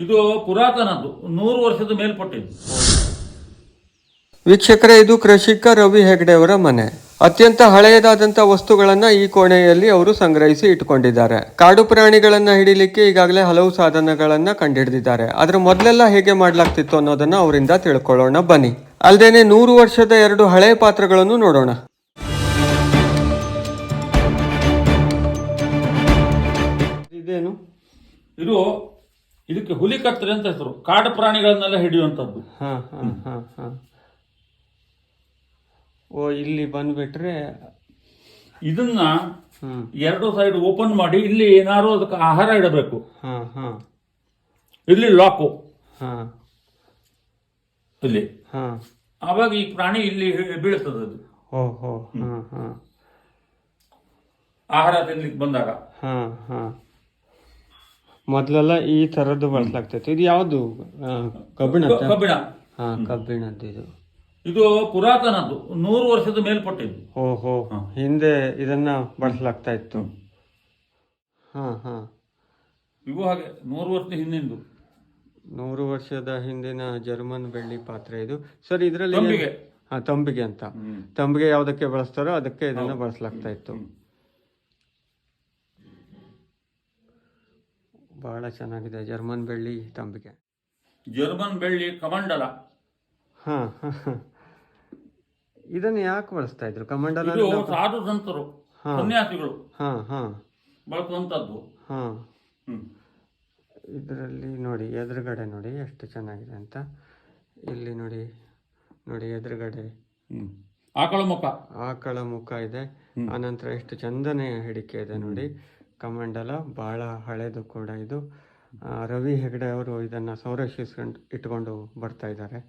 ಇದು ಪುರಾತನದ್ದು ನೂರು ವರ್ಷದ ಮೇಲ್ಪಟ್ಟಿದ್ದು. ವೀಕ್ಷಕರೇ ಇದು ಕೃಷಿಕ ರವಿ ಹೆಗ್ಡೆ ಅವರ ಮನೆ. ಅತ್ಯಂತ ಹಳೆಯದಾದಂಥ ವಸ್ತುಗಳನ್ನ ಈ ಕೋಣೆಯಲ್ಲಿ ಅವರು ಸಂಗ್ರಹಿಸಿ ಇಟ್ಕೊಂಡಿದ್ದಾರೆ ಕಾಡು ಪ್ರಾಣಿಗಳನ್ನ ಹಿಡಿಲಿಕ್ಕೆ ಈಗಾಗಲೇ ಹಲವು ಸಾಧನಗಳನ್ನ ಕಂಡುಹಿಡಿದಿದ್ದಾರೆ ಅದ್ರ ಮೊದಲೆಲ್ಲ ಹೇಗೆ ಮಾಡಲಾಗ್ತಿತ್ತು ಅನ್ನೋದನ್ನ ಅವರಿಂದ ತಿಳ್ಕೊಳ್ಳೋಣ. ಬನ್ನಿ. ಅಲ್ಲದೇನೆ ನೂರು ವರ್ಷದ ಎರಡು ಹಳೆಯ ಪಾತ್ರಗಳನ್ನು ನೋಡೋಣ. ಇದೇನು? ಇದು ಇದಕ್ಕೆ ಹುಲಿ ಕತ್ತರಿ ಅಂತ ಹೆಸರು. ಕಾಡು ಪ್ರಾಣಿಗಳನ್ನೆಲ್ಲ ಹಿಡಿಯುವಂಥದ್ದು. ಹಾಂ ಹಾಂ ಹಾ ಹಾ. ಓ ಇಲ್ಲಿ ಬಂದ್ಬಿಟ್ರೆ ಇದನ್ನ ಎರಡು ಸೈಡ್ ಓಪನ್ ಮಾಡಿ ಇಲ್ಲಿ ಏನಾದ್ರು ಅದಕ್ಕೆ ಆಹಾರ ಇಡಬೇಕು. ಹಾಂ ಹಾಂ. ಇಲ್ಲಿ ಲಾಕು. ಹಾಂ. ಇಲ್ಲಿ. ಹಾಂ. ಆವಾಗ ಈ ಪ್ರಾಣಿ ಇಲ್ಲಿ ಬೀಳ್ತದೆ ಅದು. ಓ ಹೋ ಹಾಂ ಹಾ. ಆಹಾರ ತಿನ್ಲಿಕ್ಕೆ ಬಂದಾಗ. ಹಾ ಹಾ. ಮೊದಲೆಲ್ಲ ಈ ತರದ್ದು ಬಳಸಲಾಗ್ತೈತಿ ಇದು ಯಾವುದು? ಕಬ್ಬಿಣ ಕಬ್ಬಿಣ. ಹಾ ಕಬ್ಬಿಣದ್ದು ಇದು. ಇದು ಪುರಾತನದ್ದು. ನೂರು ವರ್ಷದ ಮೇಲ್ಪಟ್ಟಿದ್ದು. ಓಹೋ. ಹಿಂದೆ ಇದನ್ನ ಬಳಸಲಾಗ್ತಾ ಇತ್ತು. ಹಾ ಹಾ. ಇವು ಹಾಗೆ ನೂರು ವರ್ಷದ ಹಿಂದಿಂದು. ನೂರು ವರ್ಷದ ಹಿಂದಿನ ಜರ್ಮನ್ ಬೆಳ್ಳಿ ಪಾತ್ರೆ ಇದು. ಸರ್ ಇದರಲ್ಲಿ ತಂಬಿಗೆ. ಹಾ ತಂಬಿಗೆ ಅಂತ. ತಂಬಿಗೆ ಯಾವುದಕ್ಕೆ ಬಳಸ್ತಾರೋ ಅದಕ್ಕೆ ಇದನ್ನ ಬಳಸಲಾಗ್ತಾ ಇತ್ತು. ಬಹಳ ಚೆನ್ನಾಗಿದೆ. ಜರ್ಮನ್ ಬೆಳ್ಳಿ ತಂಬಿಗೆ ಜರ್ಮನ್ ಬೆಳ್ಳಿ ಕಮಂಡಲ. ಹಾ. ಇದನ್ನ ಯಾಕೆ ಬಳಸ್ತಾ ಇದ್ರು? ಕಮಂಡಲ ಸಾಧು ಸಂತರು. ಸನ್ಯಾಸಿಗಳು. ಹಾ ಹಾ. ಬಳಸುವಂತದ್ದು ಹಾ. ಇದರಲ್ಲಿ ನೋಡಿ ಎದುರುಗಡೆ ನೋಡಿ ಎಷ್ಟು ಚೆನ್ನಾಗಿದೆ ಅಂತ. ಇಲ್ಲಿ ನೋಡಿ ನೋಡಿ ಎದುರುಗಡೆ. ಆಕಳ ಮುಖ. ಆಕಳ ಮುಖ ಇದೆ. ಆನಂತರ ಎಷ್ಟು ಚಂದನೆ ಹಿಡಿಕೆ ಇದೆ ನೋಡಿ. ಕಮಂಡಲ ಬಹಳ ಹಳೇದು ಕೂಡ ಇದು. ರವಿ ಹೆಗಡೆ ಅವರು ಇದನ್ನ ಸಂರಕ್ಷಿಸ್ಕೊಂಡು ಇಟ್ಕೊಂಡು ಬರ್ತಾ ಇದ್ದಾರೆ.